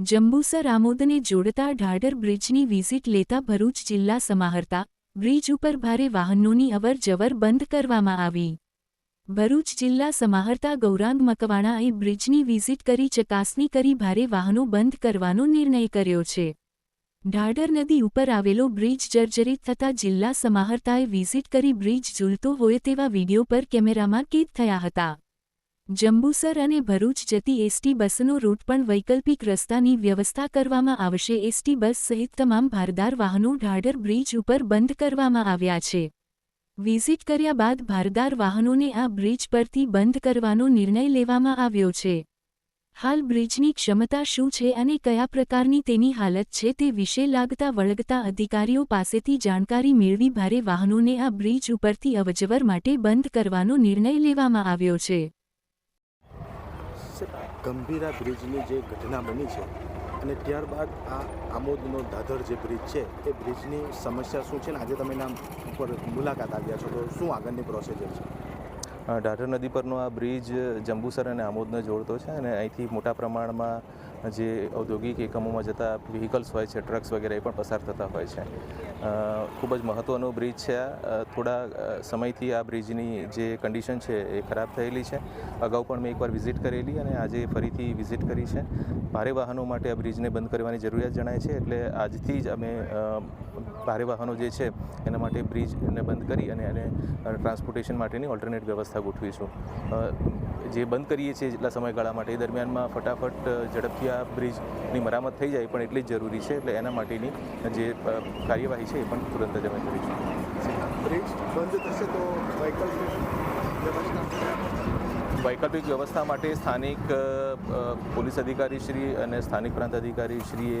જંબુસર આમોદને જોડતા ઢાઢર બ્રિજની વિઝિટ લેતા ભરૂચ જિલ્લા સમાહર્તા, બ્રિજ ઉપર ભારે વાહનોની અવર જવર બંધ કરવામાં આવી. ભરૂચ જિલ્લા સમાહર્તા ગૌરાંગ મકવાણાએ બ્રિજની વિઝિટ કરી ચકાસણી કરી ભારે વાહનો બંધ કરવાનો નિર્ણય કર્યો છે. ઢાઢર નદી ઉપર આવેલો બ્રિજ જર્જરિત થતા જિલ્લા સમાહર્તાએ વિઝિટ કરી બ્રિજ ઝૂલતો હોય તેવા વીડિયો પર કેમેરામાં કેદ થયા હતા. જંબુસર અને ભરૂચ જતી એસટી બસનો રૂટ પણ વૈકલ્પિક રસ્તાની વ્યવસ્થા કરવામાં આવશે. એસટી બસ સહિત તમામ ભારદાર વાહનો ઢાઢર બ્રિજ ઉપર બંધ કરવામાં આવ્યા છે. વિઝિટ કર્યા બાદ ભારદાર વાહનોને આ બ્રિજ પરથી બંધ કરવાનો નિર્ણય લેવામાં આવ્યો છે. હાલ બ્રિજની ક્ષમતા શું છે અને કયા પ્રકારની તેની હાલત છે તે વિશે લાગતા વળગતા અધિકારીઓ પાસેથી જાણકારી મેળવી ભારે વાહનોને આ બ્રિજ ઉપરથી અવજવર માટે બંધ કરવાનો નિર્ણય લેવામાં આવ્યો છે. ગંભીરા બ્રિજની જે ઘટના બની છે અને ત્યારબાદ આ આમોદનો દાદર જે બ્રિજ છે, એ બ્રિજની સમસ્યા શું છે? ને આજે તમે એના ઉપર મુલાકાત આવ્યા છો, તો શું આગળની પ્રોસિજર છે? ઢાઢર નદી પરનો આ બ્રિજ જંબુસર અને આમોદને જોડતો છે અને અહીંથી મોટા પ્રમાણમાં જે ઔદ્યોગિક એકમોમાં જતા વ્હીકલ્સ હોય છે ટ્રક્સ વગેરે એ પણ પસાર થતા હોય છે. ખૂબ જ મહત્ત્વનો બ્રિજ છે. આ થોડા સમયથી આ બ્રિજની જે કન્ડિશન છે એ ખરાબ થયેલી છે. અગાઉ પણ મેં એકવાર વિઝિટ કરેલી અને આજે ફરીથી વિઝિટ કરી છે. ભારે વાહનો માટે આ બ્રિજને બંધ કરવાની જરૂરિયાત જણાય છે એટલે આજથી જ અમે ભારે વાહનો જે છે એના માટે બ્રિજને બંધ કરી અને એને ટ્રાન્સપોર્ટેશન માટેની ઓલ્ટરનેટ વ્યવસ્થા ગોઠવીશું. જે બંધ કરીએ છીએ જેટલા સમયગાળા માટે એ દરમિયાનમાં ફટાફટ ઝડપથી આ બ્રિજની મરામત થઈ જાય પણ એટલી જ જરૂરી છે. એટલે એના માટેની જે કાર્યવાહી છે એ પણ તુરંત જ અમે કરીશું. બ્રિજ બંધ થશે તો વૈકલ્પિક વ્યવસ્થા? વૈકલ્પિક વ્યવસ્થા માટે સ્થાનિક પોલીસ અધિકારી શ્રી અને સ્થાનિક પ્રાંત અધિકારી શ્રીએ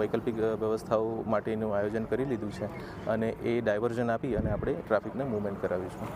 વૈકલ્પિક વ્યવસ્થાઓ માટેનું આયોજન કરી લીધું છે. અને એ ડાયવર્ઝન આપી અને આપણે ટ્રાફિકને મૂવમેન્ટ કરાવીશું.